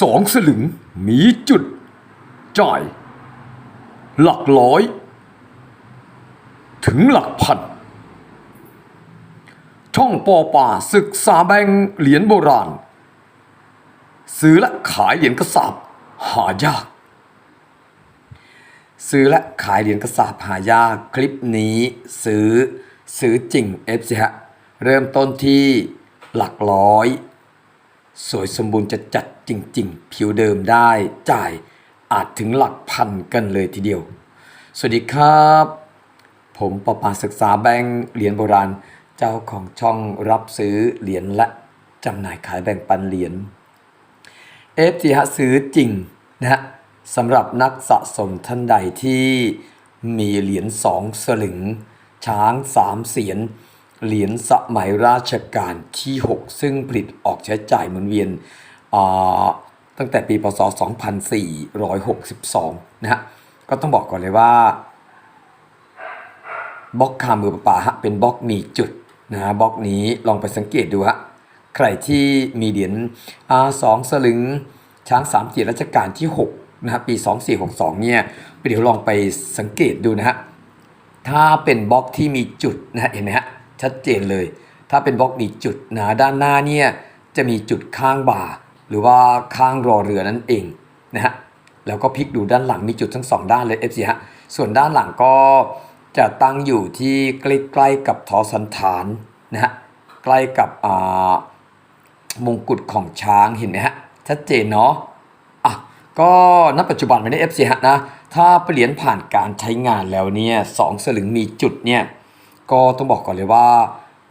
สองสลึงมีจุด จ่าย หลักร้อย ถึงหลักพัน ช่องปอป่าศึกษาแบงเหรียญโบราณ ซื้อและขายเหรียญกระสาบหายาก ซื้อและขายเหรียญกระสาบหายากคลิปนี้ซื้อซื้อจริงเอฟซีฮะเริ่มต้นที่หลักร้อย สวยสมบูรณ์จะจัด จริงๆ ผิวเดิมได้จ่ายอาจถึงหลักพันกันเลยทีเดียว สวัสดีครับ ผมประปาศึกษาแบงค์เหรียญโบราณ เจ้าของช่องรับซื้อเหรียญและจำหน่ายขายแบ่งปันเหรียญเอฟซีฮะซื้อจริงนะฮะสำหรับนักสะสมท่านใดที่มีเหรียญสองสลึง ช้างสามเสียนเหรียญสมัยราชการที่ 6 ซึ่งผลิตออกใช้จ่ายหมุนเวียน ตั้งแต่ปีพศ 2462 นะฮะ ก็ต้องบอกก่อนเลยว่าบล็อกคามือป่าฮะเป็นบล็อกมีจุดนะฮะบล็อกนี้ลองไปสังเกตดูฮะใครที่มีเหรียญอาสองสลึงช้างสามเสียนรัชกาลที่6นะฮะปี 2462 เนี่ยเดี๋ยวลองไปสังเกตดูนะฮะถ้าเป็นบล็อกที่มีจุดนะฮะเห็นไหมฮะชัดเจนเลย ถ้าเป็นบล็อกมีจุดนะด้านหน้าเนี่ยจะมีจุดข้างบ่า หรือว่าข้างรอเรือนั่นเองนะฮะแล้วก็พลิกดูด้านหลังมีจุดทั้งสองด้านเลย FC ฮะส่วนด้านหลังก็จะตั้งอยู่ที่ใกล้ๆกับทอสันฐานนะฮะใกล้กับอ่ามงกุฎของช้างเห็นไหมฮะชัดเจนเนาะอะก็ณปัจจุบันไม่ได้ FC ฮะนะถ้าเหรียญผ่านการใช้งานแล้วเนี่ยสองสลึงมีจุดเนี่ยก็ต้องบอกก่อนเลยว่า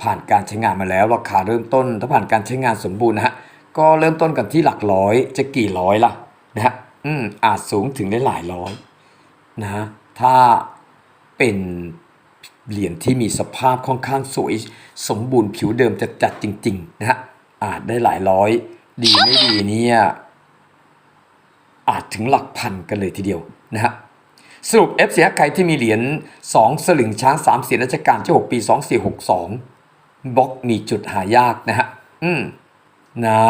ผ่านการใช้งานมาแล้วราคาเริ่มต้น ถ้าผ่านการใช้งานสมบูรณ์นะฮะ ก็เริ่มต้นกันที่หลักร้อยจะกี่ร้อยล่ะนะฮะอืมอาจสูงถึงได้หลายร้อยนะฮะถ้าเป็นเหรียญที่มีสภาพค่อนข้างสวยสมบูรณ์ผิวเดิมจะจัดจริง ๆ นะฮะอาจได้หลายร้อย ดีไม่ดีเนี่ยอาจถึงหลักพันกันเลยทีเดียวนะฮะสรุป F เสียใครที่มีเหรียญ2 สลึงช้าง3เสียนรัชกาลที่ 6 ปี 2462บล็อกมีจุดหายากนะฮะอืม นะ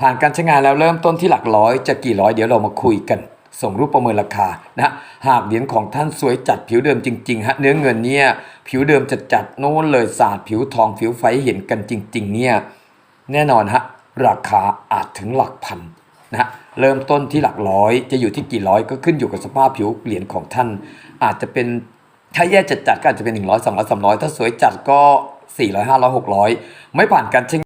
ผ่านการใช้งานแล้วเริ่มต้นที่หลักร้อยจะกี่ร้อยเดี๋ยวเรามาคุยกัน ส่งรูปประเมินราคานะหากเหรียญของท่านสวยจัดผิวเดิมจริงๆฮะเนื้อเงินเนี่ยผิวเดิมจัดจัดโน้นเลยสาดผิวทองผิวไฟเห็นกันจริง ๆ เนี่ยแน่นอนฮะราคาอาจถึงหลักพันนะเริ่มต้นที่หลักร้อยจะอยู่ที่กี่ร้อยก็ขึ้นอยู่กับสภาพผิวเหรียญของท่าน อาจจะเป็นถ้าแย่จัดจัดก็อาจจะเป็น 100 200 300 ถ้าสวยจัดก็ 400 500 600 ไม่ผ่านการใช้